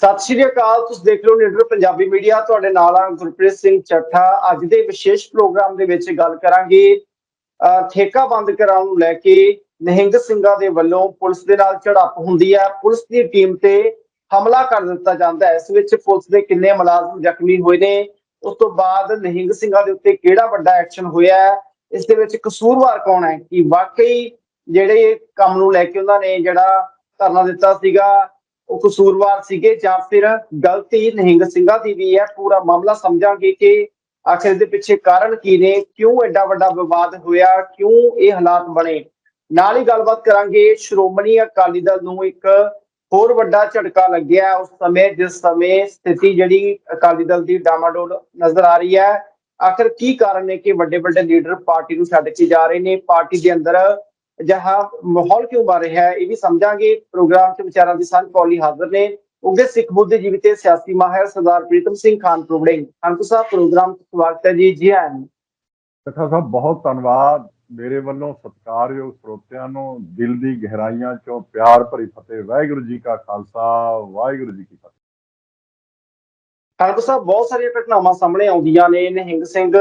ਸਤਿ ਸ਼੍ਰੀ ਅਕਾਲ, ਤੁਸੀਂ ਦੇਖ ਰਹੇ ਹੋ ਨੀਡਰ ਪੰਜਾਬੀ ਮੀਡੀਆ। ਤੁਹਾਡੇ ਨਾਲ ਆ ਗੁਰਪ੍ਰੀਤ ਸਿੰਘ ਚੱਠਾ। ਅੱਜ ਦੇ ਵਿਸ਼ੇਸ਼ ਪ੍ਰੋਗਰਾਮ ਦੇ ਵਿੱਚ ਗੱਲ ਕਰਾਂਗੇ ਠੇਕਾ ਬੰਦ ਕਰਾਉਣ ਨੂੰ ਲੈ ਕੇ ਨਿਹੰਗ ਸਿੰਘਾਂ ਦੇ ਵੱਲੋਂ ਪੁਲਿਸ ਦੇ ਨਾਲ ਝੜਪ ਹੁੰਦੀ ਹੈ ਪੁਲਿਸ ਦੀ ਟੀਮ ਤੇ ਹਮਲਾ ਕਰ ਦਿੱਤਾ ਜਾਂਦਾ ਹੈ। ਇਸ ਵਿੱਚ ਪੁਲਿਸ ਦੇ ਕਿੰਨੇ ਮੁਲਾਜ਼ਮ ਜ਼ਖਮੀ ਹੋਏ ਨੇ। ਉਸ ਤੋਂ ਬਾਅਦ ਨਿਹੰਗ ਸਿੰਘਾਂ ਦੇ ਉੱਤੇ ਕਿਹੜਾ ਵੱਡਾ ਐਕਸ਼ਨ ਹੋਇਆ ਹੈ? ਇਸ ਦੇ ਵਿੱਚ ਕਸੂਰਵਾਰ ਕੌਣ ਹੈ? ਕਿ ਵਾਕਈ ਜਿਹੜੇ ਕੰਮ ਨੂੰ ਲੈ ਕੇ ਉਹਨਾਂ ਨੇ ਜਿਹੜਾ ਧਰਨਾ ਦਿੱਤਾ ਸੀਗਾ ਉਹ ਕਸੂਰਵਾਰ ਸੀਗੇ ਜਾਂ ਫਿਰ ਗਲਤੀ ਨਿਹੰਗ ਸਿੰਘਾਂ ਦੀ ਵੀ ਹੈ, ਪੂਰਾ ਮਾਮਲਾ ਸਮਝਾਂਗੇ ਕਿ ਆਖਿਰ ਦੇ ਪਿੱਛੇ ਕਾਰਨ ਕੀ ਨੇ, ਕਿਉਂ ਐਡਾ ਵੱਡਾ ਵਿਵਾਦ ਹੋਇਆ, ਕਿਉਂ ਇਹ ਹਾਲਾਤ ਬਣੇ? ਨਾਲ ਹੀ ਗੱਲਬਾਤ ਕਰਾਂਗੇ ਸ਼੍ਰੋਮਣੀ ਅਕਾਲੀ ਦਲ ਨੂੰ ਇੱਕ ਹੋਰ ਵੱਡਾ ਝਟਕਾ ਲੱਗਿਆ ਉਸ ਸਮੇਂ, ਜਿਸ ਸਮੇਂ ਸਥਿਤੀ ਜਿਹੜੀ ਅਕਾਲੀ ਦਲ ਦੀ ਡਾਮਾਡੋਲ ਨਜ਼ਰ ਆ ਰਹੀ ਹੈ। ਆਖਿਰ ਕੀ ਕਾਰਨ ਨੇ ਕਿ ਵੱਡੇ ਵੱਡੇ ਲੀਡਰ ਪਾਰਟੀ ਨੂੰ ਛੱਡ ਕੇ ਜਾ ਰਹੇ ਨੇ? ਪਾਰਟੀ ਦੇ ਅੰਦਰ ਜਹਾਂ ਮਾਹੌਲ ਕਿਉਂ ਬਣ ਰਿਹਾ ਹੈ ਇਹ ਵੀ ਸਮਝਾਂਗੇ। ਪ੍ਰੋਗਰਾਮ 'ਚ ਵਿਚਾਰਾਂ ਦੀ ਸਾਂਝ ਲਈ ਹਾਜ਼ਰ ਨੇ। ਉੱਗੇ ਸਿੱਖ ਬੁੱਧੀਜੀਵੀ ਤੇ ਸਿਆਸੀ ਮਾਹਿਰ ਸਰਦਾਰ ਪ੍ਰੀਤਮ ਸਿੰਘ ਖਾਨ ਪ੍ਰੋਗੜਿੰਗ ਅੰਕੁ ਸਾਹਿਬ ਪ੍ਰੋਗਰਾਮ 'ਚ ਸਵਾਗਤ ਹੈ ਜੀ ਜੀ ਆਇਆਂ ਤਥਾ ਸਾਹਿਬ ਬਹੁਤ ਧੰਨਵਾਦ। ਮੇਰੇ ਵੱਲੋਂ ਸਤਿਕਾਰਯੋਗ ਸਰੋਤਿਆਂ ਨੂੰ ਦਿਲ ਦੀ ਗਹਿਰਾਈਆਂ ਚੋਂ ਪਿਆਰ ਭਰੀ ਫਤਿਹ। ਵਾਹਿਗੁਰੂ ਜੀ ਕਾ ਖਾਲਸਾ ਵਾਹਿਗੁਰੂ ਜੀ ਕੀ ਫਤਿਹ। ਅੰਕੁ ਸਾਹਿਬ ਬਹੁਤ ਸਾਰੀਆਂ ਘਟਨਾਵਾਂ ਸਾਹਮਣੇ ਆਉਂਦੀਆਂ ਨੇ। ਨਿਹੰਗ ਸਿੰਘ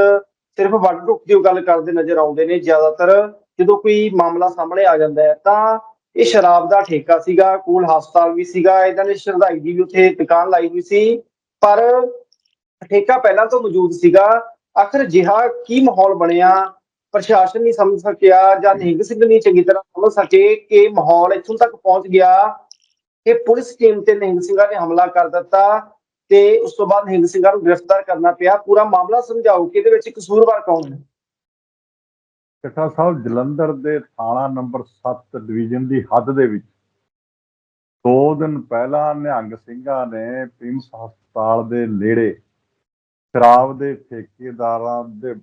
ਸਿਰਫ ਵੱਡ ਟੁੱਕ ਦੀ ਗੱਲ ਕਰਦੇ ਨਜ਼ਰ ਆਉਂਦੇ ਨੇ। ਜ਼ਿਆਦਾਤਰ ਜਦੋਂ ਕੋਈ ਮਾਮਲਾ ਸਾਹਮਣੇ ਆ ਜਾਂਦਾ ਹੈ, ਤਾਂ ਇਹ ਸ਼ਰਾਬ ਦਾ ਠੇਕਾ ਸੀਗਾ, ਕੋਲ ਹਸਪਤਾਲ ਵੀ ਸੀਗਾ, ਇਹਨਾਂ ਨੇ ਸ਼ਰਧਾਈ ਦੀ ਵੀ ਉੱਥੇ ਦੁਕਾਨ ਲਾਈ ਹੋਈ ਸੀ। ਪਰ ਠੇਕਾ ਪਹਿਲਾਂ ਤੋਂ ਮੌਜੂਦ ਸੀਗਾ। ਆਖਰ ਜਿਹਾ ਕੀ ਮਾਹੌਲ ਬਣਿਆ? ਪ੍ਰਸ਼ਾਸਨ ਨਹੀਂ ਸਮਝ ਸਕਿਆ ਜਾਂ ਨਿਹੰਗ ਸਿੰਘ ਨਹੀਂ ਚੰਗੀ ਤਰ੍ਹਾਂ ਸਮਝ ਸਕੇ ਕਿ ਮਾਹੌਲ ਇੱਥੋਂ ਤੱਕ ਪਹੁੰਚ ਗਿਆ ਕਿ ਪੁਲਿਸ ਟੀਮ ਤੇ ਨਿਹੰਗ ਸਿੰਘਾਂ ਨੇ ਹਮਲਾ ਕਰ ਦਿੱਤਾ ਤੇ ਉਸ ਤੋਂ ਬਾਅਦ ਨਿਹੰਗ ਸਿੰਘਾਂ ਨੂੰ ਗ੍ਰਿਫਤਾਰ ਕਰਨਾ ਪਿਆ। ਪੂਰਾ ਮਾਮਲਾ ਸਮਝਾਓ ਕਿ ਇਹਦੇ ਵਿੱਚ ਕਸੂਰਵਾਰ ਕੌਣ ਹੈ? ਤਥਾ ਸਾਹਿਬ, ਜਲੰਧਰ ਦੇ ਥਾਣਾ ਨੰਬਰ 7 ਡਿਵੀਜ਼ਨ ਦੀ ਹੱਦ ਦੇ ਵਿੱਚ ਦੋ ਦਿਨ ਪਹਿਲਾਂ ਨਿਹੰਗ ਸਿੰਘਾਂ ਨੇ ਪ੍ਰਿੰਸ ਹਸਪਤਾਲ ਦੇ ਨੇੜੇ ਸ਼ਰਾਬ ਦੇ ਠੇਕੇਦਾਰਾਂ ਦੇ,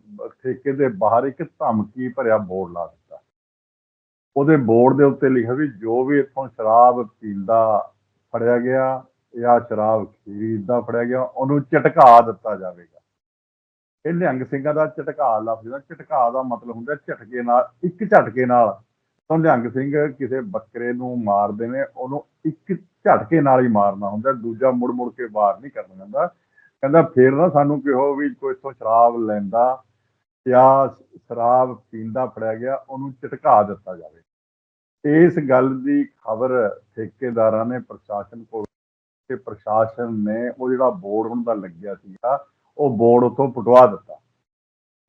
ਠੇਕੇ ਦੇ ਬਾਹਰ ਇੱਕ ਧਮਕੀ ਭਰਿਆ ਬੋਰਡ ਲਾ ਦਿੱਤਾ। ਉਹਦੇ ਬੋਰਡ ਦੇ ਉੱਤੇ ਲਿਖਿਆ ਵੀ, ਜੋ ਵੀ ਇੱਥੋਂ ਸ਼ਰਾਬ ਪੀਂਦਾ ਫੜਿਆ ਗਿਆ, ਜਾਂ ਸ਼ਰਾਬ ਖਰੀਦਦਾ ਫੜਿਆ ਗਿਆ, ਉਹਨੂੰ ਝਟਕਾ ਦਿੱਤਾ ਜਾਵੇਗਾ। ਇਹ ਨਿਹੰਗ ਸਿੰਘਾਂ ਦਾ ਝਟਕਾ ਲਫ਼ਜ਼ ਦਾ ਝਟਕਾ ਦਾ ਮਤਲਬ ਹੁੰਦਾ ਝਟਕੇ ਨਾਲ, ਇੱਕ ਝਟਕੇ ਨਾਲ। ਤਾਂ ਨਿਹੰਗ ਸਿੰਘ ਕਿਸੇ ਬੱਕਰੇ ਨੂੰ ਮਾਰਦੇ ਨੇ ਉਹਨੂੰ ਇੱਕ ਝਟਕੇ ਨਾਲ ਹੀ ਮਾਰਨਾ ਹੁੰਦਾ, ਦੂਜਾ ਮੁੜ ਮੁੜ ਕੇ ਵਾਰ ਨਹੀਂ ਕਰਨਾ ਹੁੰਦਾ ਕਹਿੰਦਾ ਫੇਰ ਨਾ ਸਾਨੂੰ ਕਿਹੋ ਵੀ ਕੋਈ ਇੱਥੋਂ ਸ਼ਰਾਬ ਲੈਂਦਾ, ਜਾਂ ਸ਼ਰਾਬ ਪੀਂਦਾ ਫੜਿਆ ਗਿਆ, ਉਹਨੂੰ ਝਟਕਾ ਦਿੱਤਾ ਜਾਵੇ। ਇਸ ਗੱਲ ਦੀ ਖਬਰ ਠੇਕੇਦਾਰਾਂ ਨੇ ਪ੍ਰਸ਼ਾਸਨ ਕੋਲ, ਤੇ ਪ੍ਰਸ਼ਾਸਨ ਨੇ ਉਹ ਜਿਹੜਾ ਬੋਰਡ ਹੁਣ ਦਾ ਲੱਗਿਆ ਸੀਗਾ ਉਹ ਬੋਰਡ ਉਤੋਂ ਪਟਵਾ ਦਿੱਤਾ।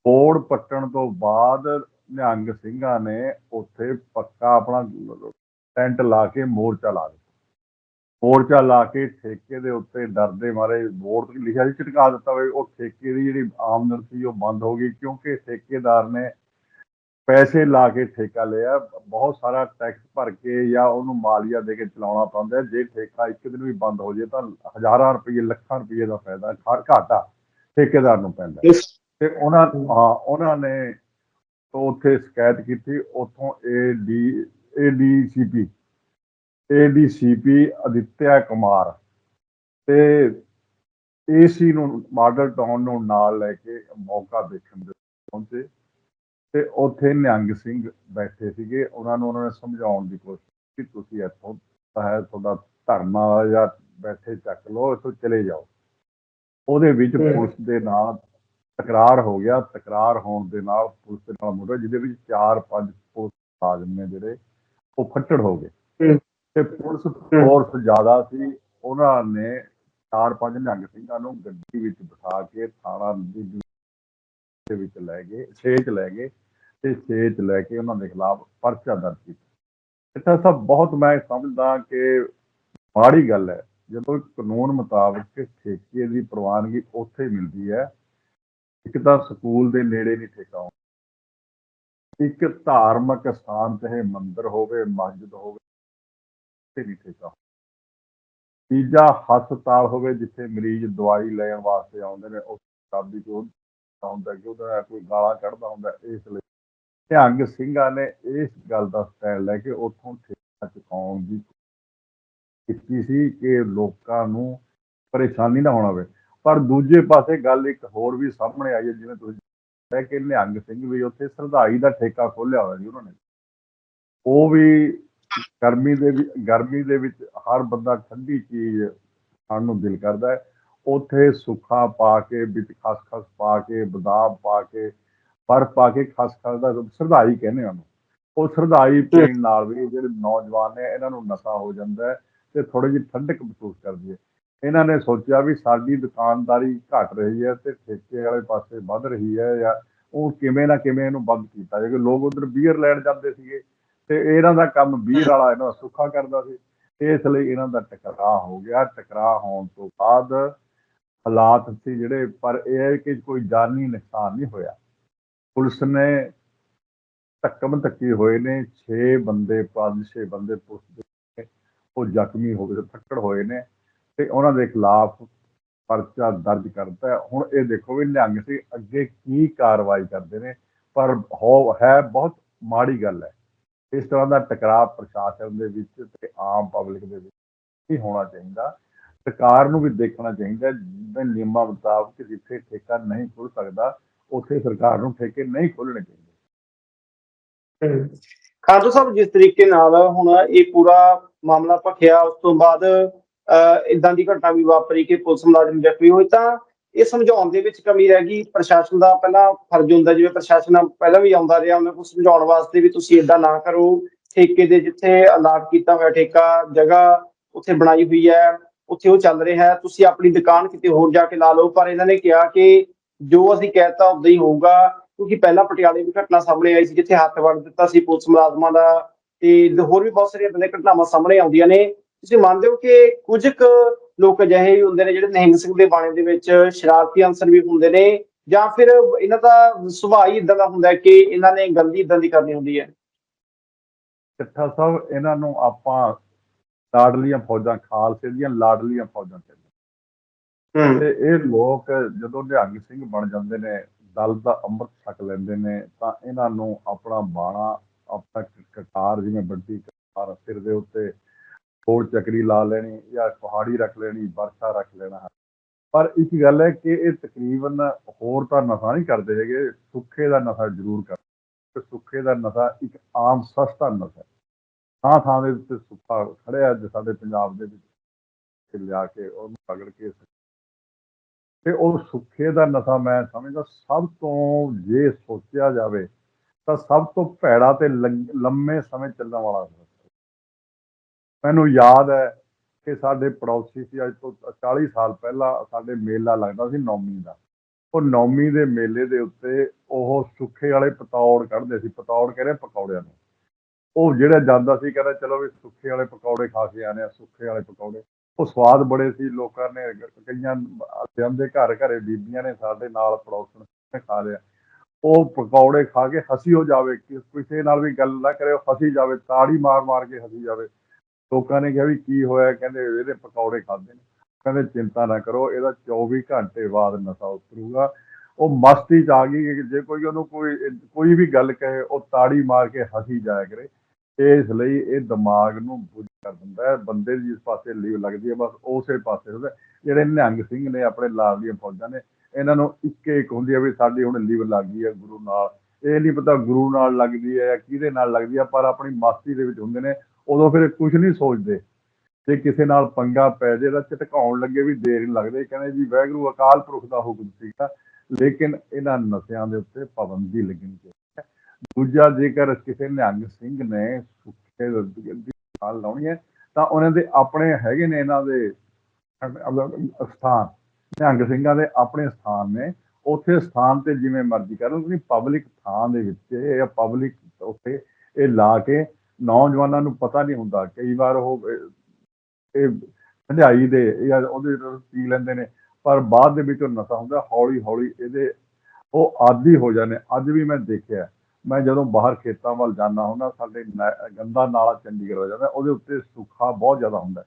ਬੋਰਡ ਪੱਟਣ ਤੋਂ ਬਾਅਦ ਨਿਹੰਗ ਸਿੰਘਾਂ ਨੇ ਉੱਥੇ ਪੱਕਾ ਆਪਣਾ ਟੈਂਟ ਲਾ ਕੇ ਮੋਰਚਾ ਲਾ ਦਿੱਤਾ। ਮੋਰਚਾ ਲਾ ਕੇ ਠੇਕੇ ਦੇ ਉੱਤੇ ਡਰਦੇ ਮਾਰੇ। ਬੋਰਡ ਤੇ ਲਿਖਿਆ ਸੀ, ਝਟਕਾ ਦਿੱਤਾ ਹੋਵੇ ਉਹ ਠੇਕੇ ਦੀ ਜਿਹੜੀ ਆਮਦਨ ਸੀ ਉਹ ਬੰਦ ਹੋ ਗਈ ਕਿਉਂਕਿ ਠੇਕੇਦਾਰ ਨੇ ਪੈਸੇ ਲਾ ਕੇ ਠੇਕਾ ਲਿਆ। ਬਹੁਤ ਸਾਰਾ ਟੈਕਸ ਭਰ ਕੇ ਜਾਂ ਉਹਨੂੰ ਮਾਲੀਆ ਦੇ ਕੇ ਚਲਾਉਣਾ ਪੈਂਦਾ। ਜੇ ਠੇਕਾ ਇੱਕ ਦਿਨ ਵੀ ਬੰਦ ਹੋ ਜੇ ਤਾਂ ਹਜ਼ਾਰਾਂ ਰੁਪਏ ਲੱਖਾਂ ਰੁਪਏ ਦਾ ਫਾਇਦਾ, ਘਾਟਾ। ਠੇਕੇਦਾਰ ਨੂੰ ਪੈਂਦਾ ਹੈ। ਤੇ ਉਹਨਾਂ ਹਾਂ ਉਹਨਾਂ ਨੇ ਉੱਥੇ ਸ਼ਿਕਾਇਤ ਕੀਤੀ ਉੱਥੋਂ ਏਡੀ ਏਡੀਸੀਪੀ ਏਡੀਸੀਪੀ ਅਦਿੱਤਿਆ ਕੁਮਾਰ ਤੇ ਏਸੀ ਨੂੰ ਮਾਡਲ ਟਾਊਨ ਨੂੰ ਨਾਲ ਲੈ ਕੇ ਮੌਕਾ ਦੇਖਣ ਦੇ ਪਹੁੰਚੇ ਤੇ ਉੱਥੇ ਨਿਹੰਗ ਸਿੰਘ ਬੈਠੇ ਸੀਗੇ ਉਹਨਾਂ ਨੂੰ ਉਹਨਾਂ ਨੇ ਸਮਝਾਉਣ ਦੀ ਕੋਸ਼ਿਸ਼ ਕਿ ਤੁਸੀਂ ਇੱਥੋਂ ਤਾਂ ਹੈ ਤੁਹਾਡਾ ਧਰਨਾ ਜਾਂ ਬੈਠੇ ਚੱਕ ਲਓ ਇੱਥੋਂ ਚਲੇ ਜਾਓ ਉਹਦੇ ਵਿੱਚ। ਪੁਲਿਸ ਦੇ ਨਾਲ ਤਕਰਾਰ ਹੋ ਗਿਆ ਤਕਰਾਰ ਹੋਣ ਦੇ ਨਾਲ ਪੁਲਿਸ ਦੇ ਨਾਲ ਮੁੰਡਾ ਜਿਹਦੇ ਵਿੱਚ 4-5 ਪੁਲਿਸ ਆਦਮੀ ਨੇ ਜਿਹੜੇ ਉਹ ਫੱਟੜ ਹੋ ਗਏ। ਤੇ ਪੁਲਿਸ ਫੋਰਸ ਜ਼ਿਆਦਾ ਸੀ ਉਹਨਾਂ ਨੇ ਚਾਰ ਪੰਜ ਨਿਹੰਗ ਸਿੰਘਾਂ ਨੂੰ ਗੱਡੀ ਵਿੱਚ ਬਿਠਾ ਕੇ ਥਾਣਾ ਦੀ ਦੇ ਵਿੱਚ ਲੈ ਗਏ ਛੇ ਚ ਲੈ ਗਏ ਤੇ ਛੇ ਚ ਲੈ ਕੇ ਉਹਨਾਂ ਦੇ ਖਿਲਾਫ ਪਰਚਾ ਦਰਜ ਕੀਤਾ ਇੱਥੇ ਸਭ ਬਹੁਤ ਮੈਂ ਸਮਝਦਾ ਕਿ ਮਾੜੀ ਗੱਲ ਹੈ ਜਦੋਂ ਕਾਨੂੰਨ ਮੁਤਾਬਕ ਠੇਕੇ ਦੀ ਪ੍ਰਵਾਨਗੀ ਉੱਥੇ ਮਿਲਦੀ ਹੈ, ਇੱਕ ਤਾਂ ਸਕੂਲ ਦੇ ਨੇੜੇ ਨਹੀਂ ਠੇਕਾ ਹੁੰਦਾ। ਇੱਕ ਧਾਰਮਿਕ ਸਥਾਨ ਤੇ ਮੰਦਿਰ ਹੋਵੇ, ਮਸਜਿਦ ਹੋਵੇ ਤੇ ਨਹੀਂ ਠੇਕਾ ਤੀਜਾ ਹਸਪਤਾਲ ਹੋਵੇ, ਜਿੱਥੇ ਮਰੀਜ਼ ਦਵਾਈ ਲੈਣ ਵਾਸਤੇ ਆਉਂਦੇ ਨੇ ਉਹ ਸ਼ਬਦੀ ਕੋਈ ਹੁੰਦਾ ਕਿ ਉਹਦਾ ਕੋਈ ਗਾਲਾਂ ਕੱਢਦਾ ਹੁੰਦਾ, ਇਸ ਲਈ ਨਿਹੰਗ ਸਿੰਘਾਂ ਨੇ ਇਸ ਗੱਲ ਦਾ ਸਟੈਂਡ ਲੈ ਕੇ ਉੱਥੋਂ ਠੇਕਾ ਚੁਕਾਉਣ ਦੀ ਕੀਤੀ ਸੀ ਕਿ ਲੋਕਾਂ ਨੂੰ ਪਰੇਸ਼ਾਨੀ ਨਾ ਹੋਣਾ ਪਵੇ ਪਰ ਦੂਜੇ ਪਾਸੇ ਗੱਲ ਇੱਕ ਹੋਰ ਵੀ ਸਾਹਮਣੇ ਆਈ ਹੈ, ਜਿਵੇਂ ਤੁਸੀਂ ਹੈ ਕਿ ਨਿਹੰਗ ਸਿੰਘ ਵੀ ਉੱਥੇ ਸਰਦਾਈ ਦਾ ਠੇਕਾ ਖੋਲਿਆ ਹੋਇਆ ਸੀ ਉਹਨਾਂ ਨੇ। ਉਹ ਵੀ ਗਰਮੀ ਦੇ ਗਰਮੀ ਦੇ ਵਿੱਚ ਹਰ ਬੰਦਾ ਠੰਡੀ ਚੀਜ਼ ਖਾਣ ਨੂੰ ਦਿਲ ਕਰਦਾ ਹੈ। ਉੱਥੇ ਸੁੱਖਾ ਪਾ ਕੇ, ਵਿੱਚ ਖਸਖਸ ਪਾ ਕੇ, ਬਦਾਮ ਪਾ ਕੇ, ਬਰਫ਼ ਪਾ ਕੇ ਖਸਖਸ ਦਾ ਸਰਦਾਈ ਕਹਿੰਦੇ ਉਹਨੂੰ। ਉਹ ਸਰਦਾਈ ਪੀਣ ਨਾਲ ਵੀ ਜਿਹੜੇ ਨੌਜਵਾਨ ਨੇ, ਇਹਨਾਂ ਨੂੰ ਨਸ਼ਾ ਹੋ ਜਾਂਦਾ ਹੈ। ਤੇ ਥੋੜੀ ਜਿਹੀ ਠੰਡਕ ਮਹਿਸੂਸ ਕਰਦੀ ਹੈ। ਇਹਨਾਂ ਨੇ ਸੋਚਿਆ ਵੀ ਸਾਡੀ ਦੁਕਾਨਦਾਰੀ ਘਟ ਰਹੀ ਹੈ ਤੇ ਠੇਕੇ ਵਾਲੇ ਪਾਸੇ ਵੱਧ ਰਹੀ ਹੈ ਜਾਂ ਉਹ ਕਿਵੇਂ ਨਾ ਕਿਵੇਂ ਇਹਨੂੰ ਬੰਦ ਕੀਤਾ ਜਾਵੇ। ਲੋਕ ਉਧਰ ਬੀਅਰ ਲੈਣ ਜਾਂਦੇ ਸੀਗੇ ਤੇ ਇਹਨਾਂ ਦਾ ਕੰਮ ਬੀਅਰ ਵਾਲਾ ਇਹਨਾਂ ਦਾ ਸੁੱਖਾ ਕਰਦਾ ਸੀ। ਇਸ ਲਈ ਇਹਨਾਂ ਦਾ ਟਕਰਾਅ ਹੋ ਗਿਆ। ਟਕਰਾਅ ਹੋਣ ਤੋਂ ਬਾਅਦ ਹਾਲਾਤ ਸੀ ਜਿਹੜੇ, ਪਰ ਇਹ ਹੈ ਕਿ ਕੋਈ ਜਾਨੀ ਨੁਕਸਾਨ ਨਹੀਂ ਹੋਇਆ। ਪੁਲਿਸ ਨੇ ਧੱਕਮ ਧੱਕੀ ਹੋਏ ਨੇ। 6 ਬੰਦੇ 5-6 ਬੰਦੇ ਪੁਲਿਸ ਦੇ ਜ਼ਖਮੀ ਹੋ ਫੱਕੜ ਹੋਏ ਨੇ, ਤੇ ਉਹਨਾਂ ਦੇ ਖਿਲਾਫ ਪਰਚਾ ਦਰਜ ਕਰਤਾ ਹੁਣ ਇਹ ਦੇਖੋ ਵੀ ਨਿਹੰਗ ਸਿੰਘ ਅੱਗੇ ਕੀ ਕਾਰਵਾਈ ਕਰਦੇ ਨੇ, ਪਰ ਹੋ, ਹੈ ਬਹੁਤ ਮਾੜੀ ਗੱਲ ਹੈ। ਇਸ ਤਰ੍ਹਾਂ ਦਾ ਟਕਰਾਅ ਪ੍ਰਸ਼ਾਸਨ ਦੇ ਵਿੱਚ ਤੇ ਆਮ ਪਬਲਿਕ ਦੇ ਵਿੱਚ ਨਹੀਂ ਹੋਣਾ ਚਾਹੀਦਾ। ਸਰਕਾਰ ਨੂੰ ਵੀ ਦੇਖਣਾ ਚਾਹੀਦਾ ਜਿਵੇਂ ਨਿਯਮਾਂ ਮੁਤਾਬਕ ਜਿੱਥੇ ਠੇਕਾ ਨਹੀਂ ਖੁੱਲ ਸਕਦਾ, ਉੱਥੇ ਸਰਕਾਰ ਨੂੰ ਠੇਕੇ ਨਹੀਂ ਖੋਲਣੇ ਚਾਹੀਦੇ। ਖਾਦੂ ਸਾਹਿਬ, ਜਿਸ ਤਰੀਕੇ ਨਾਲ ਹੁਣ ਇਹ ਪੂਰਾ ਮਾਮਲਾ ਭਖਿਆ, ਉਸ ਤੋਂ ਬਾਅਦ ਇਦਾਂ ਦੀ ਘਟਨਾ ਵੀ ਵਾਪਰੀ ਕਿ ਪੁਲਿਸ ਮੁਲਾਜ਼ਮ ਜ਼ਖਮੀ ਹੋਏ ਤਾਂ ਇਹ ਸਮਝਾਉਣ ਦੇ ਵਿੱਚ ਕਮੀ ਰਹਿ ਗਈ। ਪ੍ਰਸ਼ਾਸਨ ਦਾ ਪਹਿਲਾਂ ਫਰਜ਼ ਹੁੰਦਾ ਜਿਵੇਂ ਪ੍ਰਸ਼ਾਸਨ ਪਹਿਲਾਂ ਵੀ ਆਉਂਦਾ ਰਿਹਾ, ਉਹਨਾਂ ਨੂੰ ਸਮਝਾਉਣ ਵਾਸਤੇ ਵੀ ਤੁਸੀਂ ਇਦਾਂ ਨਾ ਕਰੋ। ਠੇਕੇ ਦੇ ਜਿੱਥੇ ਅਲਾਟ ਕੀਤਾ ਹੋਇਆ ਠੇਕਾ, ਜਗ੍ਹਾ ਉੱਥੇ ਬਣਾਈ ਹੋਈ ਹੈ, ਉੱਥੇ ਉਹ ਚੱਲ ਰਿਹਾ ਹੈ। ਤੁਸੀਂ ਆਪਣੀ ਦੁਕਾਨ ਕਿਤੇ ਹੋਰ ਜਾ ਕੇ ਲਾ ਲਓ, ਪਰ ਇਹਨਾਂ ਨੇ ਕਿਹਾ ਕਿ ਜੋ ਅਸੀਂ ਕਹਿਤਾ ਉਦਾਂ ਹੀ ਹੋਊਗਾ, ਕਿਉਂਕਿ ਪਹਿਲਾਂ ਪਟਿਆਲੇ ਵੀ ਘਟਨਾ ਸਾਹਮਣੇ ਆਈ ਸੀ, ਜਿੱਥੇ ਹੱਥ ਵੜ ਦਿੱਤਾ ਸੀ ਪੁਲਿਸ ਮੁਲਾਜ਼ਮਾਂ ਦਾ। ਤੇ ਹੋਰ ਵੀ ਬਹੁਤ ਸਾਰੀਆਂ ਇਦਾਂ ਘਟਨਾਵਾਂ ਸਾਹਮਣੇ ਆਉਂਦੀਆਂ ਨੇ। ਤੁਸੀਂ ਮੰਨਦੇ ਹੋ ਕਿ ਕੁਝ ਕੁ ਲੋਕ ਅਜਿਹੇ ਵੀ ਹੁੰਦੇ ਨੇ ਜਿਹੜੇ ਨਿਹੰਗ ਸਿੰਘ ਦੇ ਬਾਣੇ ਦੇ ਵਿੱਚ ਸ਼ਰਾਰਤੀ ਅੰਸਰ ਵੀ ਹੁੰਦੇ ਨੇ ਜਾਂ ਫਿਰ ਇਹਨਾਂ ਦਾ ਸੁਭਾਅ ਹੀ ਇਦਾਂ ਦਾ ਹੁੰਦਾ ਹੈ ਕਿ ਇਹਨਾਂ ਨੇ ਗਲਤੀ ਇਦਾਂ ਦੀ ਕਰਨੀ ਹੁੰਦੀ ਹੈ? ਚੱਠਾ ਸਾਹਿਬ ਇਹਨਾਂ ਨੂੰ ਆਪਾਂ ਲਾਡਲੀਆਂ ਫੌਜਾਂ ਖਾਲਸੇ ਦੀਆਂ ਲਾਡਲੀਆਂ ਫੌਜਾਂ ਕਹਿੰਦੇ ਤੇ ਇਹ ਲੋਕ ਜਦੋਂ ਨਿਹੰਗ ਸਿੰਘ ਬਣ ਜਾਂਦੇ ਨੇ ਦਲ ਦਾ ਅੰਮ੍ਰਿਤ ਛਕ ਲੈਂਦੇ ਨੇ ਤਾਂ ਇਹਨਾਂ ਨੂੰ ਆਪਣਾ ਬਾਣਾ ਆਪਣਾ ਕਟਾਰ ਜਿਵੇਂ ਵੱਡੀ ਕਟਾਰ ਸਿਰ ਦੇ ਉੱਤੇ ਹੋਰ ਚੱਕਰੀ ਲਾ ਲੈਣੀ ਜਾਂ ਪਹਾੜੀ ਰੱਖ ਲੈਣੀ ਵਰਸ਼ਾ ਰੱਖ ਲੈਣਾ ਪਰ ਇੱਕ ਗੱਲ ਹੈ ਕਿ ਇਹ ਤਕਰੀਬਨ ਹੋਰ ਤਾਂ ਨਸ਼ਾ ਨਹੀਂ ਕਰਦੇ ਹੈਗੇ ਸੁੱਖੇ ਦਾ ਨਸ਼ਾ ਜ਼ਰੂਰ ਕਰਦੇ ਸੁੱਖੇ ਦਾ ਨਸ਼ਾ ਇੱਕ ਆਮ ਸਸਤਾ ਨਸ਼ਾ ਥਾਂ ਥਾਂ ਦੇ ਉੱਤੇ ਸੁੱਖਾ ਖੜਿਆ ਅੱਜ ਸਾਡੇ ਪੰਜਾਬ ਦੇ ਵਿੱਚ ਲਿਆ ਕੇ ਉਹਨੂੰ ਪਕੜ ਕੇ ਤੇ ਉਹ ਸੁੱਖੇ ਦਾ ਨਸ਼ਾ ਮੈਂ ਸਮਝਦਾ ਸਭ ਤੋਂ ਜੇ ਸੋਚਿਆ ਜਾਵੇ ਤਾਂ ਸਭ ਤੋਂ ਭੈੜਾ ਤੇ ਲੰਮੇ ਸਮੇਂ ਚੱਲਣ ਵਾਲਾ ਮੈਨੂੰ ਯਾਦ ਹੈ ਕਿ ਸਾਡੇ ਪੜੋਸੀ ਸੀ, ਅੱਜ ਤੋਂ 40 ਸਾਲ ਪਹਿਲਾਂ ਸਾਡੇ ਮੇਲਾ ਲੱਗਦਾ ਸੀ ਨੌਮੀ ਦਾ। ਉਹ ਨੌਮੀ ਦੇ ਮੇਲੇ ਦੇ ਉੱਤੇ ਉਹ ਸੁੱਖੇ ਵਾਲੇ ਪਤੌੜ ਕੱਢਦੇ ਸੀ ਪਤੌੜ ਕਹਿੰਦੇ ਪਕੌੜਿਆਂ ਨੂੰ। ਉਹ ਜਿਹੜਾ ਜਾਂਦਾ ਸੀ, ਕਹਿੰਦਾ ਚਲੋ ਵੀ ਸੁੱਖੇ ਵਾਲੇ ਪਕੌੜੇ ਖਾ ਕੇ ਆਨੇ ਆ ਸੁੱਖੇ ਵਾਲੇ ਪਕੌੜੇ। ਉਹ ਸਵਾਦ ਬੜੇ ਸੀ, ਲੋਕਾਂ ਨੇ ਕਈਆਂ ਜਾਂਦੇ ਘਰ ਘਰੇ ਬੀਬੀਆਂ ਨੇ ਸਾਡੇ ਨਾਲ ਪੜੋਸਣ ਖਾ ਲਿਆ। ਉਹ ਪਕੌੜੇ ਖਾ ਕੇ ਹਸੀ ਹੋ ਜਾਵੇ, ਕਿ ਕਿਸੇ ਨਾਲ ਵੀ ਗੱਲ ਨਾ ਕਰੇ, ਉਹ ਹਸੀ ਜਾਵੇ, ਤਾੜੀ ਮਾਰ ਮਾਰ ਕੇ ਹਸੀ ਜਾਵੇ। ਲੋਕਾਂ ਨੇ ਕਿਹਾ ਵੀ ਕੀ ਹੋਇਆ, ਕਹਿੰਦੇ ਇਹਦੇ ਪਕੌੜੇ ਖਾਦੇ ਨੇ। ਕਹਿੰਦੇ ਚਿੰਤਾ ਨਾ ਕਰੋ, ਇਹਦਾ 24 ਘੰਟੇ ਬਾਅਦ ਨਸ਼ਾ ਉਤਰੂਗਾ। ਉਹ ਮਸਤੀ ਚ ਆ ਗਈ ਕਿ ਜੇ ਕੋਈ ਉਹਨੂੰ ਕੋਈ ਕੋਈ ਵੀ ਗੱਲ ਕਹੇ, ਉਹ ਤਾੜੀ ਮਾਰ ਕੇ ਹਸੀ ਜਾਇਆ ਕਰੇ। ਇਸ ਲਈ ਇਹ ਦਿਮਾਗ ਨੂੰ ਬੁੱਝ ਕਰ ਦਿੰਦਾ ਹੈ। ਬੰਦੇ ਦੀ ਜਿਸ ਪਾਸੇ ਲੀਵ ਲੱਗਦੀ ਹੈ, ਬਸ ਉਸੇ ਪਾਸੇ ਹੁੰਦਾ। ਜਿਹੜੇ ਨਿਹੰਗ ਸਿੰਘ ਨੇ ਆਪਣੇ ਲਾਲ ਦੀਆਂ ਫੌਜਾਂ ਨੇ ਇਹਨਾਂ ਨੂੰ ਇੱਕ ਇੱਕ ਹੁੰਦੀ ਹੈ ਵੀ ਸਾਡੀ ਹੁਣ ਲੀਵ ਲੱਗ ਗਈ ਹੈ ਗੁਰੂ ਨਾਲ। ਇਹ ਨਹੀਂ ਪਤਾ ਗੁਰੂ ਨਾਲ ਲੱਗਦੀ ਹੈ ਜਾਂ ਕਿਹਦੇ ਨਾਲ ਲੱਗਦੀ ਹੈ ਪਰ ਆਪਣੀ ਮਸਤੀ ਦੇ ਵਿੱਚ ਹੁੰਦੇ ਨੇ, ਉਦੋਂ ਫਿਰ ਕੁਝ ਨਹੀਂ ਸੋਚਦੇ। ਜੇ ਕਿਸੇ ਨਾਲ ਪੰਗਾ ਪੈ ਜੇ ਤਾਂ ਝਟਕਾਉਣ ਲੱਗੇ ਵੀ ਦੇਰ ਨਹੀਂ ਲੱਗਦੇ। ਕਹਿੰਦੇ ਜੀ ਵੈਗਰੂ ਅਕਾਲ ਪੁਰਖ ਦਾ ਹੁਕਮ ਸੀਗਾ, ਲੇਕਿਨ ਇਹਨਾਂ ਨਸ਼ਿਆਂ ਦੇ ਉੱਤੇ ਪਾਬੰਦੀ ਲੱਗਣੀ ਚਾਹੀਦੀ ਹੈ ਦੂਜਾ, ਜੇਕਰ ਕਿਸੇ ਨਿਹੰਗ ਸਿੰਘ ਨੇ ਸੁੱਖੇ ਦੀ ਨਾਲ ਲਾਉਣੀ ਹੈ ਤਾਂ ਉਹਨਾਂ ਦੇ ਆਪਣੇ ਹੈਗੇ ਨੇ ਇਹਨਾਂ ਦੇ ਸਥਾਨ ਨਿਹੰਗ ਸਿੰਘਾਂ ਦੇ ਆਪਣੇ ਸਥਾਨ ਨੇ, ਉੱਥੇ ਸਥਾਨ ਤੇ ਜਿਵੇਂ ਮਰਜ਼ੀ ਕਰੋ ਤੁਸੀਂ ਪਬਲਿਕ ਥਾਂ ਦੇ ਵਿੱਚ ਜਾਂ ਪਬਲਿਕ ਉੱਥੇ ਇਹ ਲਾ ਕੇ ਨੌਜਵਾਨਾਂ ਨੂੰ ਪਤਾ ਨਹੀਂ ਹੁੰਦਾ, ਕਈ ਵਾਰ ਉਹ, ਇਹ ਹੰਝਾਈ ਦੇ ਜਾਂ ਉਹਦੇ ਪੀ ਲੈਂਦੇ ਨੇ, ਪਰ ਬਾਅਦ ਦੇ ਵਿੱਚ ਉਹ ਨਸ਼ਾ ਹੁੰਦਾ ਹੌਲੀ ਹੌਲੀ ਇਹਦੇ ਉਹ ਆਦੀ ਹੋ ਜਾਂਦੇ, ਅੱਜ ਵੀ ਮੈਂ ਦੇਖਿਆ, ਮੈਂ ਜਦੋਂ ਬਾਹਰ ਖੇਤਾਂ ਵੱਲ ਜਾਂਦਾ ਹੁੰਦਾ, ਸਾਡੇ ਗੰਦਾ ਨਾਲਾ ਚੰਡੀਗੜ੍ਹ ਹੋ ਜਾਂਦਾ, ਉਹਦੇ ਉੱਤੇ ਸੁੱਖਾ ਬਹੁਤ ਜ਼ਿਆਦਾ ਹੁੰਦਾ,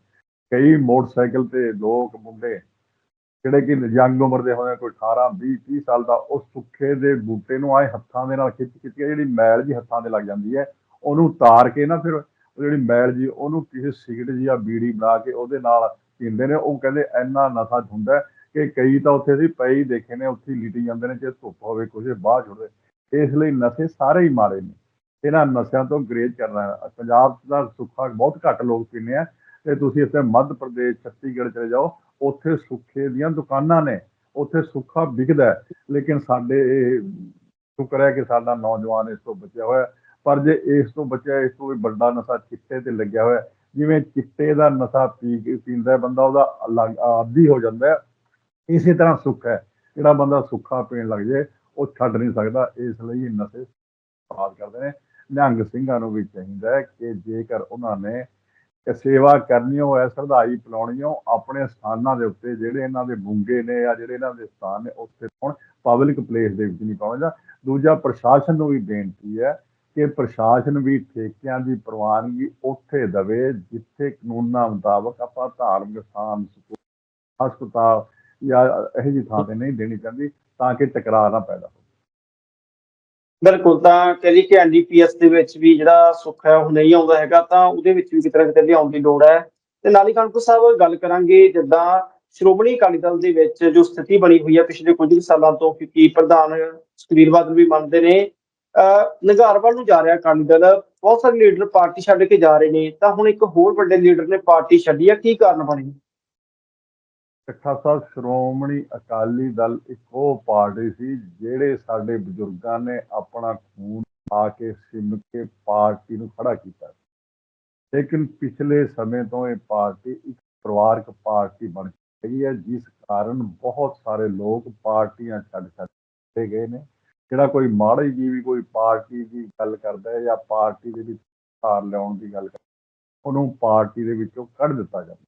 ਕਈ ਮੋਟਰਸਾਈਕਲ ਤੇ ਲੋਕ ਮੁੰਡੇ ਜਿਹੜੇ ਕਿ ਯੰਗ ਉਮਰ ਦੇ ਹੋਏ ਕੋਈ 18 20 30 ਸਾਲ ਦਾ, ਉਹ ਸੁੱਖੇ ਦੇ ਬੂਟੇ ਨੂੰ ਆਏ ਹੱਥਾਂ ਦੇ ਨਾਲ ਖਿੱਚ ਖਿੱਚ ਕੇ, ਜਿਹੜੀ ਮੈਲ ਜੀ ਹੱਥਾਂ ਦੇ ਲੱਗ ਜਾਂਦੀ ਹੈ, ਉਹਨੂੰ ਤਾਰ ਕੇ ਨਾ ਫਿਰ ਉਹ ਜਿਹੜੀ ਮੈਲ ਜੀ, ਉਹਨੂੰ ਕਿਸੇ ਸਿਗਰਟ ਜੀ ਆ ਬੀੜੀ ਬਣਾ ਕੇ ਉਹਦੇ ਨਾਲ ਪੀਂਦੇ ਨੇ, ਉਹ ਕਹਿੰਦੇ ਇੰਨਾ ਨਸ਼ਾ ਹੁੰਦਾ ਕਿ ਕਈ ਤਾਂ ਉੱਥੇ ਅਸੀਂ ਪਏ ਹੀ ਦੇਖੇ ਨੇ, ਉੱਥੇ ਲੀਟੀ ਜਾਂਦੇ ਨੇ ਜੇ ਧੁੱਪ ਹੋਵੇ ਕੁਝ ਬਾਹਰ ਛੁੱਟਦੇ ਇਸ ਲਈ ਨਸ਼ੇ ਸਾਰੇ ਹੀ ਮਾਰੇ ਨੇ। ਇਹਨਾਂ ਨਸ਼ਿਆਂ ਤੋਂ ਗਰੇਜ ਕਰਨਾ ਪੰਜਾਬ ਦਾ ਸੁੱਖਾ ਬਹੁਤ ਘੱਟ ਲੋਕ ਪੀਂਦੇ ਆ, ਤੇ ਤੁਸੀਂ ਇੱਥੇ ਮੱਧ ਪ੍ਰਦੇਸ਼ ਛੱਤੀਗੜ੍ਹ ਚਲੇ ਜਾਓ ਉੱਥੇ ਸੁੱਖੇ ਦੀਆਂ ਦੁਕਾਨਾਂ ਨੇ, ਉੱਥੇ ਸੁੱਖਾ ਵਿਕਦਾ ਲੇਕਿਨ ਸਾਡੇ ਇਹ ਸ਼ੁਕਰ ਹੈ ਕਿ ਸਾਡਾ ਨੌਜਵਾਨ ਇਸ ਤੋਂ ਬਚਿਆ ਹੋਇਆ ਪਰ ਜੇ ਇਸ ਤੋਂ ਬਚਿਆ, ਇਸ ਤੋਂ ਵੀ ਵੱਡਾ ਨਸ਼ਾ ਚਿੱਟੇ ਤੇ ਲੱਗਿਆ ਹੋਇਆ ਜਿਵੇਂ ਚਿੱਟੇ ਦਾ ਨਸ਼ਾ ਪੀ ਕੇ ਪੀਂਦਾ ਬੰਦਾ, ਉਹਦਾ ਅਲੱਗ- ਆਦੀ ਹੋ ਜਾਂਦਾ ਹੈ। ਇਸੇ ਤਰ੍ਹਾਂ ਸੁੱਖ ਹੈ। ਜਿਹੜਾ ਬੰਦਾ ਸੁੱਖਾ ਪੀਣ ਲੱਗ ਜਾਏ, ਉਹ ਛੱਡ ਨਹੀਂ ਸਕਦਾ। ਇਸ ਲਈ ਇਹ ਨਸ਼ੇ ਬਾਤ ਕਰਦੇ ਨੇ। ਨਿਹੰਗ ਸਿੰਘਾਂ ਨੂੰ ਵੀ ਚਾਹੀਦਾ ਹੈ ਕਿ ਜੇਕਰ ਉਹਨਾਂ ਨੇ ਕਿ ਸੇਵਾ ਕਰਨੀ ਹੋ ਹੈ ਸਰਧਾਈ ਪਿਲਾਉਣੀ ਹੋ ਆਪਣੇ ਸਥਾਨਾਂ ਦੇ ਉੱਤੇ ਜਿਹੜੇ ਇਹਨਾਂ ਦੇ ਬੁੰਗੇ ਨੇ ਜਾਂ ਜਿਹੜੇ ਇਹਨਾਂ ਦੇ ਸਥਾਨ ਨੇ, ਉੱਥੇ ਪਾਉਣ ਪਬਲਿਕ ਪਲੇਸ ਦੇ ਵਿੱਚ ਨਹੀਂ ਪਾਉਣਾ ਦੂਜਾ ਪ੍ਰਸ਼ਾਸਨ ਨੂੰ ਵੀ ਬੇਨਤੀ ਹੈ ਕਿ ਪ੍ਰਸ਼ਾਸਨ ਵੀ ਠੇਕਿਆਂ ਦੀ ਪ੍ਰਵਾਨਗੀ ਉੱਥੇ ਦਵੇ, ਜਿੱਥੇ ਕਾਨੂੰਨਾਂ ਮੁਤਾਬਕ ਆਪਾਂ ਧਾਰਮਿਕ ਸਥਾਨ ਸਕੂਲ ਹਸਪਤਾਲ ਜਾਂ ਇਹੋ ਜਿਹੀ ਥਾਂ ਤੇ ਨਹੀਂ ਦੇਣੀ ਚਾਹੀਦੀ ਤਾਂ ਕਿ ਟਕਰਾਅ ਨਾ ਪੈਦਾ ਹੋਵੇ। ਬਿਲਕੁਲ, ਤਾਂ ਕਹੀ ਕਿ ਐਨਡੀਪੀਐਸ ਦੇ ਵਿੱਚ ਵੀ ਜਿਹੜਾ ਸੁੱਖ ਹੈ ਉਹ ਨਹੀਂ ਆਉਂਦਾ ਹੈਗਾ, ਤਾਂ ਉਹਦੇ ਵਿੱਚ ਵੀ ਕਿਤੇ ਨਾ ਕਿਤੇ ਲਿਆਉਣ ਦੀ ਲੋੜ ਹੈ। ਤੇ ਨਾਲ ਹੀ ਖਾਨਪੁਰ ਸਾਹਿਬ ਗੱਲ ਕਰਾਂਗੇ ਜਿੱਦਾਂ ਸ਼੍ਰੋਮਣੀ ਅਕਾਲੀ ਦਲ ਦੇ ਵਿੱਚ ਜੋ ਸਥਿਤੀ ਬਣੀ ਹੋਈ ਹੈ ਪਿਛਲੇ ਕੁਝ ਸਾਲਾਂ ਤੋਂ, ਕਿਉਂਕਿ ਪ੍ਰਧਾਨ ਸੁਖਬੀਰ ਬਾਦਲ ਵੀ ਮੰਨਦੇ ਨੇ, ਅਹ ਨਿਗਾਰਵਾਲ ਨੂੰ ਜਾ ਰਿਹਾ ਅਕਾਲੀ ਦਲ, ਬਹੁਤ ਸਾਰੇ ਲੀਡਰ ਪਾਰਟੀ ਛੱਡ ਕੇ ਜਾ ਰਹੇ ਨੇ, ਤਾਂ ਹੁਣ ਇੱਕ ਹੋਰ ਵੱਡੇ ਲੀਡਰ ਨੇ ਪਾਰਟੀ ਛੱਡੀ ਹੈ, ਕੀ ਕਾਰਨ ਬਣੇ? ਇਕੱਠਾ ਸਾਹਿਬ ਸ਼੍ਰੋਮਣੀ ਅਕਾਲੀ ਦਲ ਇੱਕ ਉਹ ਪਾਰਟੀ ਸੀ, ਜਿਹੜੇ ਸਾਡੇ ਬਜ਼ੁਰਗਾਂ ਨੇ ਆਪਣਾ ਖੂਨ ਆ ਕੇ ਸਿਮ ਕੇ ਪਾਰਟੀ ਨੂੰ ਖੜਾ ਕੀਤਾ ਲੇਕਿਨ ਪਿਛਲੇ ਸਮੇਂ ਤੋਂ ਇਹ ਪਾਰਟੀ ਇੱਕ ਪਰਿਵਾਰਕ ਪਾਰਟੀ ਬਣ ਗਈ ਹੈ, ਜਿਸ ਕਾਰਨ ਬਹੁਤ ਸਾਰੇ ਲੋਕ ਪਾਰਟੀਆਂ ਛੱਡ ਛੱਡੇ ਗਏ ਨੇ। ਜਿਹੜਾ ਕੋਈ ਮਾੜੀ ਜੀ ਵੀ ਕੋਈ ਪਾਰਟੀ ਦੀ ਗੱਲ ਕਰਦਾ ਹੈ ਜਾਂ ਪਾਰਟੀ ਦੇ ਵਿੱਚ ਸਾਰ ਲਿਆਉਣ ਦੀ ਗੱਲ ਕਰਦਾ ਉਹਨੂੰ ਪਾਰਟੀ ਦੇ ਵਿੱਚੋਂ ਕੱਢ ਦਿੱਤਾ ਜਾਂਦਾ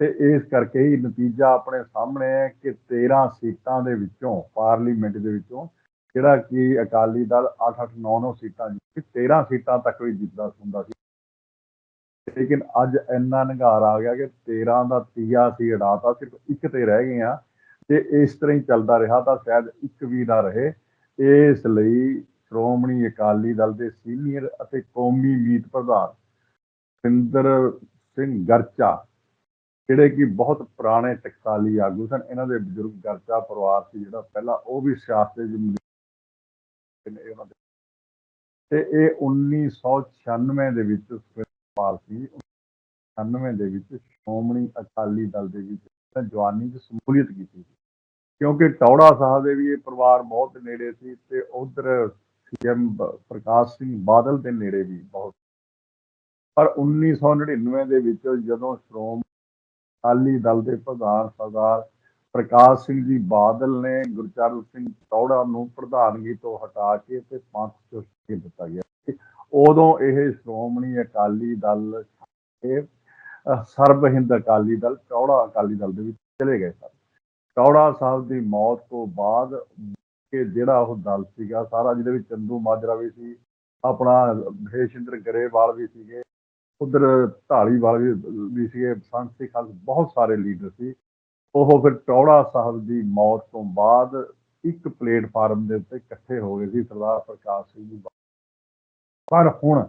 ਤੇ ਇਸ ਕਰਕੇ ਹੀ ਨਤੀਜਾ ਆਪਣੇ ਸਾਹਮਣੇ ਹੈ ਕਿ 13 ਸੀਟਾਂ ਦੇ ਵਿੱਚੋਂ, ਪਾਰਲੀਮੈਂਟ ਦੇ ਵਿੱਚੋਂ ਜਿਹੜਾ ਕਿ ਅਕਾਲੀ ਦਲ 8 8 9 9 ਸੀਟਾਂ ਜਿੱਤੀ 13 ਸੀਟਾਂ ਤੱਕ ਵੀ ਜਿੱਤਦਾ ਹੁੰਦਾ ਸੀ। ਲੇਕਿਨ ਅੱਜ ਇੰਨਾ ਨਿਗਾਰ ਆ ਗਿਆ ਕਿ 13 ਦਾ ਤੀਆ ਸੀ ਅੜਾਤਾ ਸਿਰਫ ਇੱਕ ਤੇ ਰਹਿ ਗਏ ਆ ਤੇ ਇਸ ਤਰ੍ਹਾਂ ਹੀ ਚੱਲਦਾ ਰਿਹਾ ਤਾਂ ਸ਼ਾਇਦ ਇੱਕ ਵੀ ਨਾ ਰਹੇ। ਇਸ ਲਈ ਸ਼੍ਰੋਮਣੀ ਅਕਾਲੀ ਦਲ ਦੇ ਸੀਨੀਅਰ ਅਤੇ ਕੌਮੀ ਮੀਤ ਪ੍ਰਧਾਨ ਸਿੰਦਰ ਸਿੰਘ ਗਰਚਾ ਜਿਹੜੇ ਕਿ ਬਹੁਤ ਪੁਰਾਣੇ ਟਕਸਾਲੀ ਆਗੂ ਸਨ, ਇਹਨਾਂ ਦੇ ਬਜ਼ੁਰਗ ਗਰਚਾ ਪਰਿਵਾਰ ਸੀ ਜਿਹੜਾ ਪਹਿਲਾਂ ਉਹ ਵੀ ਸਿਆਸਤ ਦੇ ਜ਼ਿੰਮੇਵਾਰ ਨੇ ਉਹਨਾਂ ਦੇ। ਤੇ ਇਹ 1996 ਦੇ ਵਿੱਚ ਸੁਖਪਾਲ ਸੀ 99 ਦੇ ਵਿੱਚ ਸ਼੍ਰੋਮਣੀ ਅਕਾਲੀ ਦਲ ਦੇ ਵਿੱਚ ਜਵਾਨੀ ਚ ਸਮੂਲੀਅਤ ਕੀਤੀ ਸੀ। ਕਿਉਂਕਿ ਟੌੜਾ ਸਾਹਿਬ ਦੇ ਵੀ ਇਹ ਪਰਿਵਾਰ ਬਹੁਤ ਨੇੜੇ ਸੀ ਤੇ ਉਧਰ ਸੀਐਮ ਪ੍ਰਕਾਸ਼ ਸਿੰਘ ਬਾਦਲ ਦੇ ਨੇੜੇ ਵੀ ਬਹੁਤ ਪਰ 1999 ਦੇ ਵਿੱਚ ਜਦੋਂ ਸ਼੍ਰੋਮ ਅਕਾਲੀ ਦਲ ਦੇ ਪ੍ਰਧਾਨ ਸਰਦਾਰ ਪ੍ਰਕਾਸ਼ ਸਿੰਘ ਜੀ ਬਾਦਲ ਨੇ ਗੁਰਚਰਨ ਸਿੰਘ ਟੌੜਾ ਨੂੰ ਪ੍ਰਧਾਨਗੀ ਤੋਂ ਹਟਾ ਕੇ ਤੇ ਪੰਥ ਚੋਂ ਛੱਡ ਦਿੱਤਾ ਗਿਆ ਉਦੋਂ ਇਹ ਸ਼੍ਰੋਮਣੀ ਅਕਾਲੀ ਦਲ ਇਹ ਸਰਬ ਹਿੰਦ ਅਕਾਲੀ ਦਲ ਟੌੜਾ ਅਕਾਲੀ ਦਲ ਦੇ ਵਿੱਚ ਚਲੇ ਗਏ ਸਨ। ਟੌੜਾ ਸਾਹਿਬ ਦੀ ਮੌਤ ਤੋਂ ਬਾਅਦ ਕਿ ਜਿਹੜਾ ਉਹ ਦਲ ਸੀਗਾ, ਸਾਰਾ ਜਿਹਦੇ ਵਿੱਚ ਚੰਦੂ ਮਾਜਰਾ ਵੀ ਸੀ, ਆਪਣਾ ਭੇਸ਼ਿੰਦਰ ਗਰੇਵਾਲ ਵੀ ਸੀਗੇ ਉਧਰ ਢਾਲੀਵਾਲ ਵੀ ਵੀ ਸੀਗੇ, ਸੰਤ ਸਿੰਘ ਖਾਲਸਾ, ਬਹੁਤ ਸਾਰੇ ਲੀਡਰ ਸੀ। ਉਹ ਫਿਰ ਟੌੜਾ ਸਾਹਿਬ ਦੀ ਮੌਤ ਤੋਂ ਬਾਅਦ ਇੱਕ ਪਲੇਟਫਾਰਮ ਦੇ ਉੱਤੇ ਇਕੱਠੇ ਹੋ ਗਏ ਸੀ, ਸਰਦਾਰ ਪ੍ਰਕਾਸ਼ ਸਿੰਘ ਜੀ। ਬਾਦਲ। ਪਰ ਹੁਣ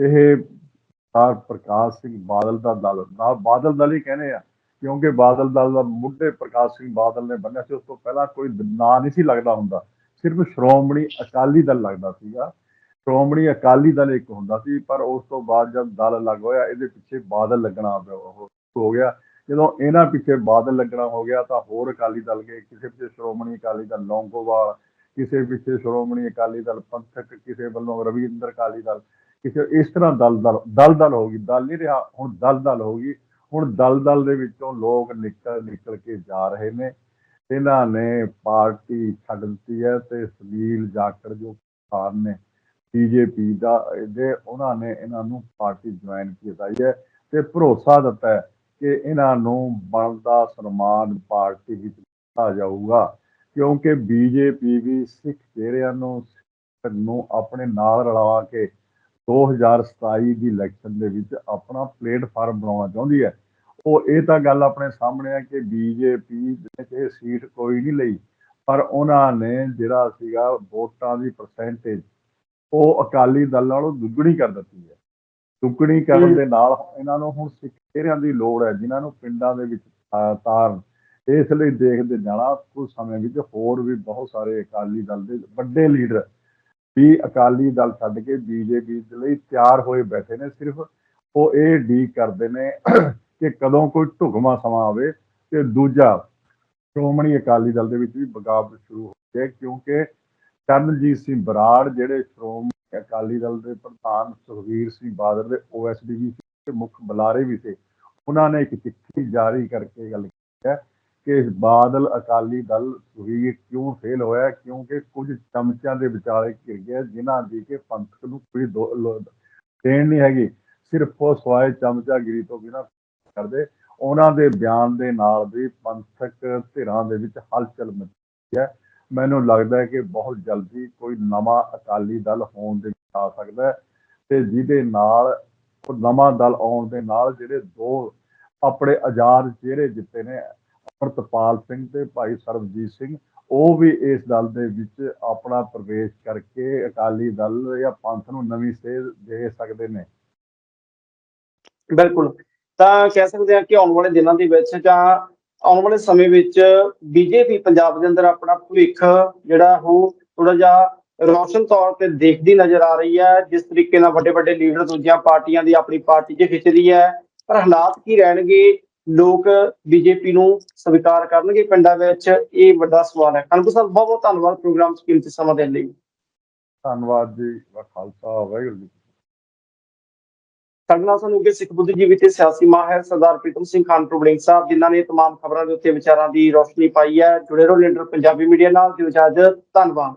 ਇਹ ਸਰਦਾਰ ਪ੍ਰਕਾਸ਼ ਸਿੰਘ ਬਾਦਲ ਦਾ ਦਲ, ਨਾ ਬਾਦਲ ਦਲ ਹੀ ਕਹਿੰਦੇ ਆ, ਕਿਉਂਕਿ ਬਾਦਲ ਦਲ ਦਾ ਮੁੱਢੇ ਪ੍ਰਕਾਸ਼ ਸਿੰਘ ਬਾਦਲ ਨੇ ਬੰਨਿਆ ਸੀ, ਉਸ ਤੋਂ ਪਹਿਲਾਂ ਕੋਈ ਨਾਂ ਨਹੀਂ ਸੀ ਲੱਗਦਾ ਹੁੰਦਾ। ਸਿਰਫ ਸ਼੍ਰੋਮਣੀ ਅਕਾਲੀ ਦਲ ਲੱਗਦਾ ਸੀਗਾ। ਸ਼੍ਰੋਮਣੀ ਅਕਾਲੀ ਦਲ ਇੱਕ ਹੁੰਦਾ ਸੀ, ਪਰ ਉਸ ਤੋਂ ਬਾਅਦ ਜਦ ਦਲ ਅਲੱਗ ਹੋਇਆ, ਇਹਦੇ ਪਿੱਛੇ ਬਾਦਲ ਲੱਗਣਾ ਹੋ ਗਿਆ। ਜਦੋਂ ਇਹਨਾਂ ਪਿੱਛੇ ਬਾਦਲ ਲੱਗਣਾ ਹੋ ਗਿਆ, ਤਾਂ ਹੋਰ ਅਕਾਲੀ ਦਲ ਗਏ। ਕਿਸੇ ਪਿੱਛੇ ਸ਼੍ਰੋਮਣੀ ਅਕਾਲੀ ਦਲ ਲੌਂਗੋਵਾਲ, ਕਿਸੇ ਪਿੱਛੇ ਸ਼੍ਰੋਮਣੀ ਅਕਾਲੀ ਦਲ ਪੰਥਕ, ਕਿਸੇ ਵੱਲੋਂ ਰਵਿੰਦਰ ਅਕਾਲੀ ਦਲ, ਕਿਸੇ ਇਸ ਤਰ੍ਹਾਂ ਦਲ ਦਲ ਦਲ ਦਲ ਹੋ ਗਈ। ਦਲ ਨਹੀਂ ਰਿਹਾ, ਹੁਣ ਦਲ ਦਲ ਹੋ ਗਈ। ਹੁਣ ਦਲ ਦਲ ਦੇ ਵਿੱਚੋਂ ਲੋਕ ਨਿਕਲ ਨਿਕਲ ਕੇ ਜਾ ਰਹੇ ਨੇ। ਇਹਨਾਂ ਨੇ ਪਾਰਟੀ ਛੱਡ ਦਿੱਤੀ ਹੈ ਤੇ ਸੁਨੀਲ ਜਾਖੜ ਜੋ ਖਾਨ ਨੇ ਬੀਜੇਪੀ ਦਾ ਦੇ ਉਹਨਾਂ ਨੇ ਇਹਨਾਂ ਨੂੰ ਪਾਰਟੀ ਜੁਆਇਨ ਕੀਤੀ ਹੈ ਤੇ ਭਰੋਸਾ ਦਿੱਤਾ ਹੈ ਕਿ ਇਹਨਾਂ ਨੂੰ ਬਣਦਾ ਸਨਮਾਨ ਪਾਰਟੀ ਵਿੱਚ ਦਿੱਤਾ ਜਾਊਗਾ। ਕਿਉਂਕਿ ਬੀਜੇਪੀ ਵੀ ਸਿੱਖ ਚਿਹਰਿਆਂ ਨੂੰ ਨੂੰ ਆਪਣੇ ਨਾਲ ਰਲਾ ਕੇ 2027 ਦੀ ਇਲੈਕਸ਼ਨ ਦੇ ਵਿੱਚ ਆਪਣਾ ਪਲੇਟਫਾਰਮ ਬਣਾਉਣਾ ਚਾਹੁੰਦੀ ਹੈ। ਉਹ ਇਹ ਤਾਂ ਗੱਲ ਆਪਣੇ ਸਾਹਮਣੇ ਆ ਕਿ ਬੀਜੇਪੀ ਨੇ ਇਹ ਸੀਟ ਕੋਈ ਨਹੀਂ ਲਈ, ਪਰ ਉਹਨਾਂ ਨੇ ਜਿਹੜਾ ਸੀਗਾ ਵੋਟਾਂ ਦੀ ਪਰਸੈਂਟੇਜ ਉਹ ਅਕਾਲੀ ਦਲ ਨਾਲੋਂ ਦੁੱਗਣੀ ਕਰ ਦਿੱਤੀ ਹੈ ਦੁੱਗਣੀ ਕਰਨ। ਦੇ ਨਾਲ ਇਹਨਾਂ ਨੂੰ ਹੁਣ ਸਿੱਖ ਚਿਹਰਿਆਂ ਦੀ ਲੋੜ ਹੈ ਜਿਨ੍ਹਾਂ ਨੂੰ ਪਿੰਡਾਂ ਦੇ ਵਿੱਚ ਤਾਰਨ ਇਸ ਲਈ ਦੇਖਦੇ ਜਾਣਾ ਕੁਝ ਸਮੇਂ ਵਿੱਚ ਹੋਰ ਵੀ ਬਹੁਤ ਸਾਰੇ ਅਕਾਲੀ ਦਲ ਦੇ ਵੱਡੇ ਲੀਡਰ ਵੀ ਅਕਾਲੀ ਦਲ ਛੱਡ ਕੇ ਬੀਜੇਪੀ ਦੇ ਲਈ ਤਿਆਰ ਹੋਏ ਬੈਠੇ ਨੇ ਸਿਰਫ ਉਹ ਇਹ ਡੀਕ ਕਰਦੇ ਨੇ ਕਿ ਕਦੋਂ ਕੋਈ ਢੁਕਵਾਂ ਸਮਾਂ ਆਵੇ ਤੇ ਦੂਜਾ ਸ਼੍ਰੋਮਣੀ ਅਕਾਲੀ ਦਲ ਦੇ ਵਿੱਚ ਵੀ ਬਗਾਵਤ ਸ਼ੁਰੂ ਹੋ ਹੈ ਕਿਉਂਕਿ ਚਰਨਜੀਤ ਸਿੰਘ ਬਰਾੜ ਜਿਹੜੇ ਸ਼੍ਰੋਮਣੀ ਅਕਾਲੀ ਦਲ ਦੇ ਪ੍ਰਧਾਨ ਸੁਖਬੀਰ ਸਿੰਘ ਬਾਦਲ ਦੇ ਓਐਸਡੀ ਵੀ ਸੀ ਮੁੱਖ ਬੁਲਾਰੇ ਵੀ ਸੀ, ਉਹਨਾਂ ਨੇ ਇੱਕ ਚਿੱਠੀ ਜਾਰੀ ਕਰਕੇ ਗੱਲ ਕੀਤੀ ਹੈ ਕਿ ਬਾਦਲ ਅਕਾਲੀ ਦਲ ਸੁਖਬੀਰ ਕਿਉਂ ਫੇਲ ਹੋਇਆ ਕਿਉਂਕਿ ਕੁਝ ਚਮਚਿਆਂ ਦੇ ਵਿਚਾਲੇ ਘਿਰ ਗਿਆ ਜਿਨ੍ਹਾਂ ਦੀ ਕਿ ਪੰਥਕ ਨੂੰ ਕੋਈ ਦੇਣ ਨਹੀਂ ਹੈਗੀ, ਸਿਰਫ ਉਹ ਸਵਾਏ ਚਮਚਾਗਿਰੀ ਤੋਂ ਬਿਨਾਂ ਕਰਦੇ, ਉਹਨਾਂ ਦੇ ਬਿਆਨ ਦੇ ਨਾਲ ਵੀ ਪੰਥਕ ਧਿਰਾਂ ਦੇ ਵਿੱਚ ਹਲਚਲ ਮਚੀ ਹੈ। ਮੈਨੂੰ ਲੱਗਦਾ ਹੈ ਕਿ ਬਹੁਤ ਜਲਦੀ ਕੋਈ ਨਵਾਂ ਅਕਾਲੀ ਦਲ ਹੋਣ ਦੇ ਆ ਸਕਦਾ ਹੈ ਤੇ ਜਿਹਦੇ ਨਾਲ, ਉਹ ਨਵਾਂ ਦਲ ਆਉਣ ਦੇ ਨਾਲ ਜਿਹੜੇ ਦੋ ਆਪਣੇ ਆਜ਼ਾਦ ਚਿਹਰੇ ਜਿੱਤੇ ਨੇ, ਅਮਰਤਪਾਲ ਸਿੰਘ ਤੇ ਭਾਈ ਸਰਬਜੀਤ ਸਿੰਘ, ਉਹ ਵੀ ਇਸ ਦਲ ਦੇ ਵਿੱਚ ਆਪਣਾ ਪ੍ਰਵੇਸ਼ ਕਰਕੇ ਅਕਾਲੀ ਦਲ ਜਾਂ ਪੰਥ ਨੂੰ ਨਵੀਂ ਸੇਧ ਦੇ ਸਕਦੇ ਨੇ। ਬਿਲਕੁਲ। ਤਾਂ ਕਹਿ ਸਕਦੇ ਹਾਂ ਕਿ ਆਉਣ ਵਾਲੇ ਦਿਨਾਂ ਦੇ ਵਿੱਚ ਜਾਂ ਆਉਣ ਵਾਲੇ ਸਮੇਂ ਵਿੱਚ ਬੀਜੇਪੀ ਪੰਜਾਬ ਦੇ ਅੰਦਰ ਆਪਣਾ ਭਵਿੱਖ ਜਿਹੜਾ ਉਹ ਥੋੜਾ ਜਿਹਾ ਰੌਸ਼ਨ ਤੌਰ ਤੇ ਦੇਖਦੀ ਨਜ਼ਰ ਆ ਰਹੀ ਹੈ, ਜਿਸ ਤਰੀਕੇ ਨਾਲ ਵੱਡੇ ਵੱਡੇ ਲੀਡਰ ਦੂਜੀਆਂ ਪਾਰਟੀਆਂ ਦੀ ਆਪਣੀ ਪਾਰਟੀ 'ਚ ਖਿੱਚਦੀ ਹੈ। ਪਰ ਹਾਲਾਤ ਕੀ ਰਹਿਣਗੇ, ਲੋਕ ਬੀਜੇਪੀ ਨੂੰ ਸਵੀਕਾਰ ਕਰਨਗੇ ਪਿੰਡਾਂ ਵਿੱਚ? ਇਹ ਵੱਡਾ ਸਵਾਲ ਹੈ। ਕਾਨਪੁਰ ਸਾਹਿਬ, ਬਹੁਤ ਬਹੁਤ ਧੰਨਵਾਦ ਪ੍ਰੋਗਰਾਮ 'ਚ ਕੀਮਤੀ ਸਮਾਂ ਦੇਣ ਲਈ। ਧੰਨਵਾਦ ਜੀ ਖਾਲਸਾ, ਵਾਹਿਗੁਰੂ ਜੀ ਸਾਡੇ ਨਾਲ ਸਾਨੂੰ ਅੱਗੇ ਸਿੱਖ ਬੁੱਧੀਜੀਵੀ ਤੇ ਸਿਆਸੀ ਮਾਹਿਰ ਸਰਦਾਰ ਪ੍ਰੀਤਮ ਸਿੰਘ ਖਾਨਪੁਰ ਬਲਿੰਗ ਸਾਹਿਬ ਜਿਨ੍ਹਾਂ ਨੇ तमाम ਖਬਰਾਂ ਦੇ ਉੱਤੇ ਵਿਚਾਰਾਂ ਦੀ ਰੋਸ਼ਨੀ ਪਾਈ ਹੈ ਜੁੜੇ ਰਹੋ ਲੀਡਰ ਪੰਜਾਬੀ ਮੀਡੀਆ ਨਾਲ ਦਿਓ ਇਜਾਜ਼ਤ ਧੰਨਵਾਦ